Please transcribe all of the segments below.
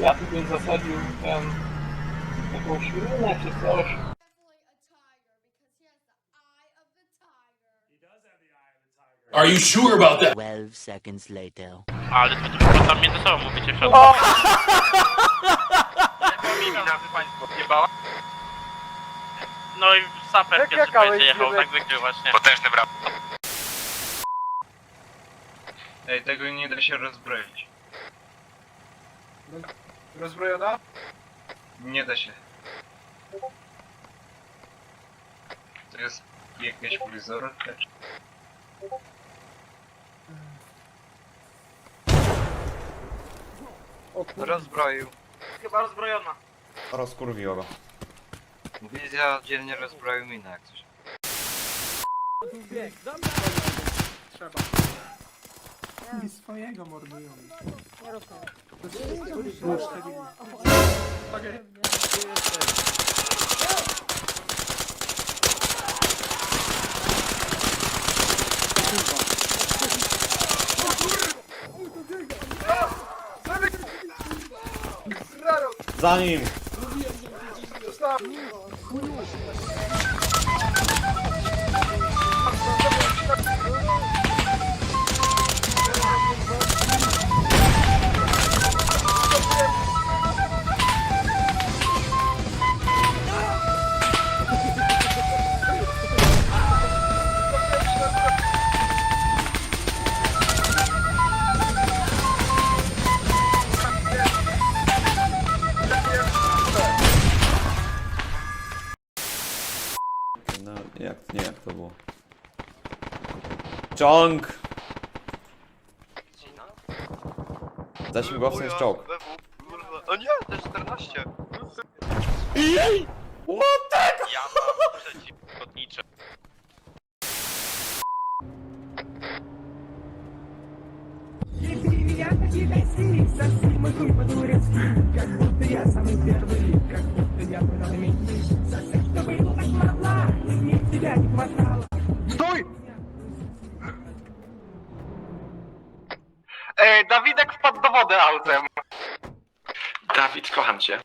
Ja tu bym zasadził ten... jakąś runę czy coś. Are you sure about that? 12 seconds later. Ale to tylko tam między sobą mówicie w środku. No i saper pierwszy będzie jechał, tak zwykle właśnie. Potężny brat. Ej, tego nie da się rozbroić. Rozbrojona? Nie da się. To jest jakaś fryzorka? czy- Rozbroił. Chyba rozbrojona. Rozkurwiło go. Wizja dzielnie rozbroił minę jak coś. I swojego mordują. Za nim! No, jak, nie, jak to było? Ciąg! Za śmigłowcem jest czołg. O nie, to jest 14. Ja mam przeciwlotnicze. Ej, Dawidek wpadł do wody autem. Dawid, kocham cię.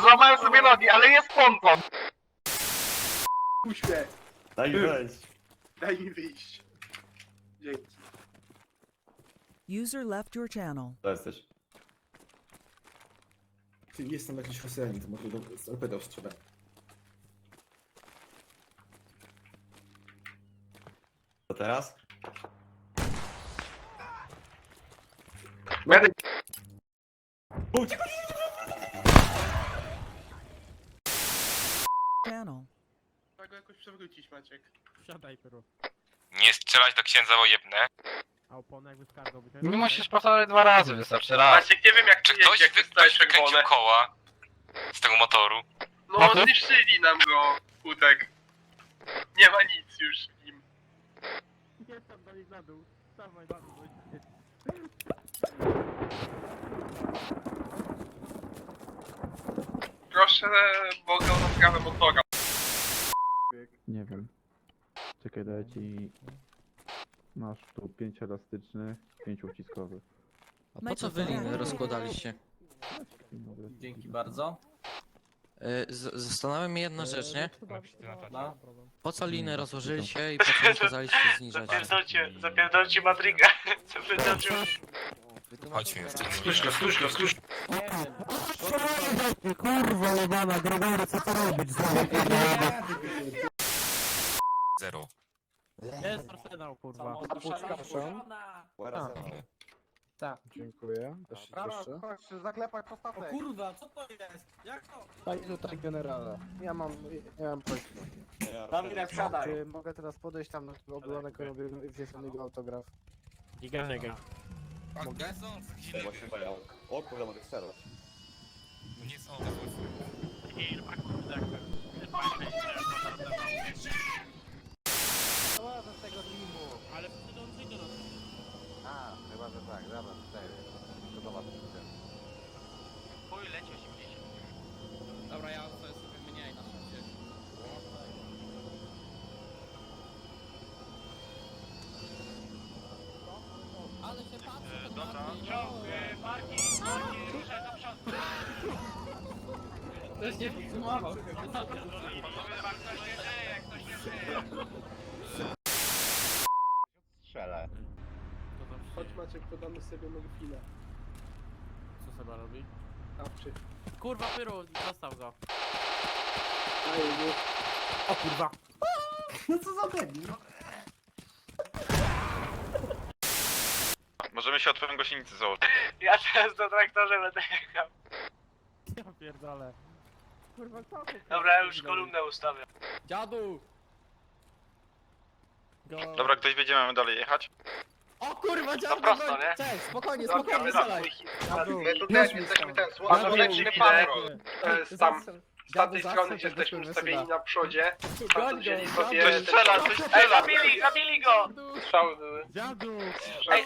Złamałem sobie nogi, ale jest ponton. Uśmiech. Daj wejść. Daj mi wyjść. Dzięki. User left your channel. To jesteś. Ty jestem jakiś Hussein, to może do torpedo strzelać. To teraz? Medyk. Channel. Trzeba go jakoś przewrócić, Maciek. Nie strzelać do księdza wojebne. Nie musisz powtarzać dwa razy, wystarczy raz. Maciek, nie wiem jak Czy ktoś, jeździ, wy, ktoś wykręcił koła z tego motoru. No, zniszczyli nam go, Kutek. Nie ma nic już w nim. Proszę Boga o naprawę motora. Nie wiem. Czekaj, daję ci... Masz tu pięć elastycznych, pięć uciskowych. A po co wy liny rozkładaliście? Dzięki bardzo. Zastanawiam mnie jedna rzecz, nie? No. Po co liny rozłożyliście i po co nie kazaliście zniżać? Zapierdolcie, zapierdolcie Madryga. Zapierdolcie. Chodźmy już. Skróć go, skróć go, skróć Zero. Jest arsenał, kurwa. Dziękuję. Też się cieszę. Chodź, zaklepaj postawę. O kurwa, co to jest? Jak to? Panie tutaj generale, ja mam, ja mam prośbę. Dawidek, wsiadaj. Czy mogę teraz podejść tam na tego ogolonego i wziąć od niego autograf? Mogę? Właśnie bajał. O kurde, mogę strzelać. Nie są. Ale przecież on przyjdzie do nas. A, chyba, że tak, dobra, tutaj. To do was Chuj, leci 80. Dobra, ja to sobie mniej na szansie. Dobra. Czołg, y, parking, parking, ruszaj do przodu. Też nie podsumował. Panowie, jak ktoś nie żyje, jak ktoś nie żyje. Chodź Maciek, podamy sobie morfinę. Co Seba robi? Kapczy. Kurwa, Pyru, zostaw go. Daję. O kurwa. Możemy się od twoją gościnicy założyć. Ja teraz do traktorze będę jechał. Ja pierdolę. Kurwa, kto tu? Dobra, ja już kolumnę ustawiam. Dziadu! Go. Dobra, ktoś wiedzie, mamy dalej jechać? O kurwa, dziadu! prosto, goń- nie? Cześć, spokojnie, spokojnie, strzelaj. Dziadu, My tutaj jak jesteśmy ten Panowie, słabo, czy nie widać? patrol. E, z tam, z tamtej strony jesteśmy ustawieni na przodzie. Goń Tam go, wzięli dziadu. sobie... Coś strzela, coś Ej, strzela! zabili, zabili go! Strzały były. Dziadu! Ej,